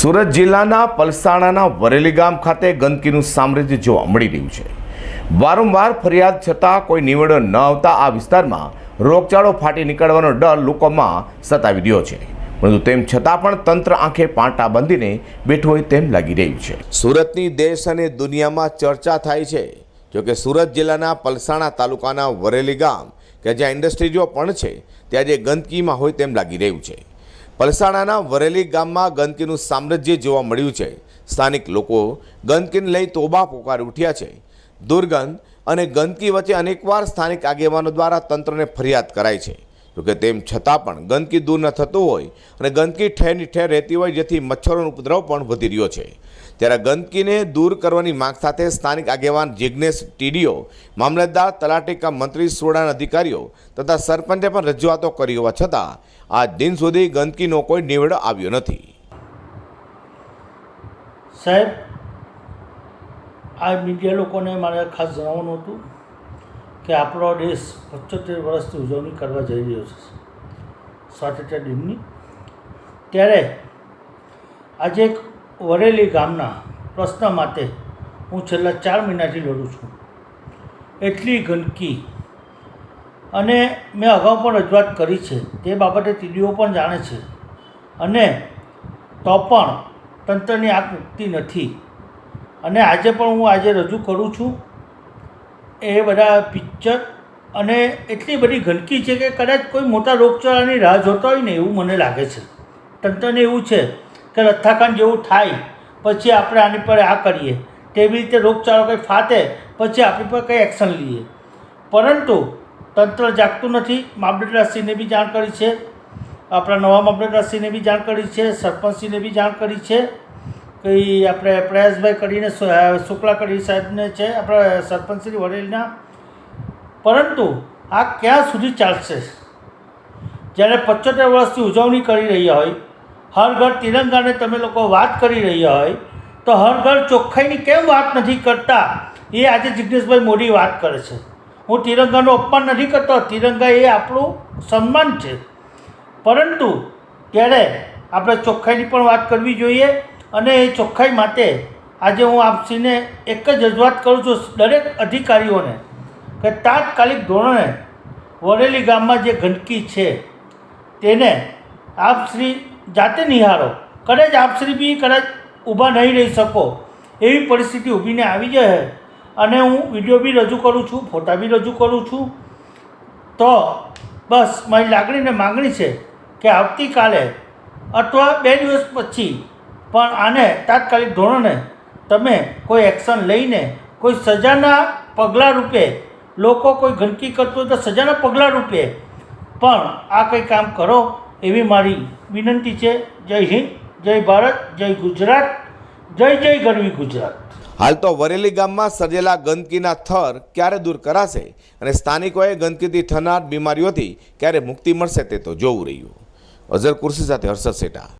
સુરત જિલ્લાના પલસાણાના વરેલી ગામ ખાતે ગંદકીનું સામ્રાજ્ય જોવા મળી રહ્યું છે. વારંવાર ફરિયાદ છતાં કોઈ નિવેડો ન આવતા આ વિસ્તારમાં રોગચાળો ફાટી નીકળવાનો ડર લોકોમાં સતાવી રહ્યો છે. પરંતુ તેમ છતાં પણ તંત્ર આંખે પાંટા બાંધીને બેઠું હોય તેમ લાગી રહ્યું છે. સુરતની દેશ અને દુનિયામાં ચર્ચા થાય છે. જોકે સુરત જિલ્લાના પલસાણા તાલુકાના વરેલી ગામ, કે જ્યાં ઇન્ડસ્ટ્રીઝો પણ છે, ત્યાં જે ગંદકીમાં હોય તેમ લાગી રહ્યું છે. પલસાણાના વરેલી ગામમાં ગંદકીનું સામ્રાજ્ય જોવા મળ્યું છે. સ્થાનિક લોકો ગંદકીને લઈ તોબા પોકાર ઉઠ્યા છે. દુર્ગંધ અને ગંદકી વચ્ચે અનેકવાર સ્થાનિક આગેવાનો દ્વારા તંત્રને ફરિયાદ કરાઈ છે. જોકે તેમ છતાં પણ ગંદકી દૂર ન થતું હોય અને ગંદકી ઠેરની ઠેર રહેતી હોય જેથી મચ્છરોનો ઉપદ્રવ પણ વધી રહ્યો છે. ત્યારે ગંદકીને દૂર કરવાની માંગ સાથે સ્થાનિક આગેવાન જિજ્ઞેશ ટીડીઓ, મામલતદાર તલાટીકા મંત્રી સુરડાના અધિકારીઓ તથા સરપંચે પણ રજૂઆતો કરી હોવા છતાં આજ દિન સુધી ગંદકીનો કોઈ નિવેડો આવ્યો નથી. સાહેબ, આ મીડિયા લોકોને મારે ખાસ જણાવવાનું હતું. કે આપણો દેશ પંચોતેર વર્ષની ઉજવણી કરવા જઈ રહ્યો છે. સ્વાતંત્ર્ય દિનની ત્યારે આજે એક વરેલી ગામના પ્રશ્ન માટે હું છેલ્લા ચાર મહિનાથી લડું છું. એટલી ગંદકી. અને મેં અગાઉ પણ રજૂઆત કરી છે. તે બાબતે ટીડીઓ પણ જાણે છે. અને તો પણ તંત્રની આંખ મૂકતી નથી. અને આજે પણ હું આજે રજૂ કરું છું એ બધા પિક્ચર અને એટલી બધી ગંદકી છે કે કદાચ કોઈ મોટા રોગચાળાની રાહ જોતા હોય ને એવું મને લાગે છે. તંત્રને એવું છે કે લથ્થાકાંડ જેવું થાય, પછી આપણે આની પર આ કરીએ, તેવી રીતે રોગચાળો કંઈ ફાટે, પછી આપણી પર કંઈ એક્શન લઈએ. પરંતુ તંત્ર જાગતું નથી. મામલતદારશ્રીને બી જાણ કરી છે. આપણા નવા મામલતદારશ્રીને બી જાણ કરી છે. સરપંચશ્રીને બી જાણ કરી છે. કે આપણે પ્રયાસભાઈ કરીને શુક્લા કરી સાહેબને છે, આપણા સરપંચશ્રી વડેલના. પરંતુ આ ક્યાં સુધી ચાલશે? જ્યારે પંચોતેર વર્ષથી ઉજવણી કરી રહ્યા હોય, હર ઘર તિરંગાને તમે લોકો વાત કરી રહ્યા હોય, તો હર ઘર ચોખ્ખાઈની કેમ વાત નથી કરતા? એ આજે જિજ્ઞેશભાઈ મોદી વાત કરે છે. હું તિરંગાનું અપમાન નથી કરતો, તિરંગા એ આપણું સન્માન છે. પરંતુ ત્યારે આપણે ચોખ્ખાઈની પણ વાત કરવી જોઈએ. અને એ ચોખ્ખાઈ માટે આજે હું આપશ્રીને એક જ રજૂઆત કરું છું દરેક અધિકારીઓને કે તાત્કાલિક ધોરણે વરેલી ગામમાં જે ગંદકી છે, તેને આપશ્રી જાતે નિહાળો. કદાચ આપશ્રી બી કદાચ ઊભા નહીં રહી શકો એવી પરિસ્થિતિ ઊભીને આવી જાય અને હું વીડિયો બી રજૂ કરું છું, ફોટા બી રજૂ કરું છું. તો બસ મારી લાગણી ને માગણી છે કે આવતીકાલે અથવા બે દિવસ પછી પણ આને તાત્કાલિક ધોરણે તમે કોઈ એક્શન લઈને કોઈ સજાના પગલાં રૂપે, લોકો કોઈ ગંદકી કરતું હોય તો સજાના પગલાં રૂપે પણ આ કંઈ કામ કરો એવી મારી વિનંતી છે. જય હિન્દ, જય ભારત, જય ગુજરાત, જય જય ગરવી ગુજરાત. હાલ તો વરેલી ગામમાં સર્જેલા ગંદકીના થર ક્યારે દૂર કરાશે અને સ્થાનિકોએ ગંદકીથી થનાર બીમારીઓથી ક્યારે મુક્તિ મળશે તે તો જોવું રહ્યું. અઝર કુર્સી સાથે હર્ષદ સેટા.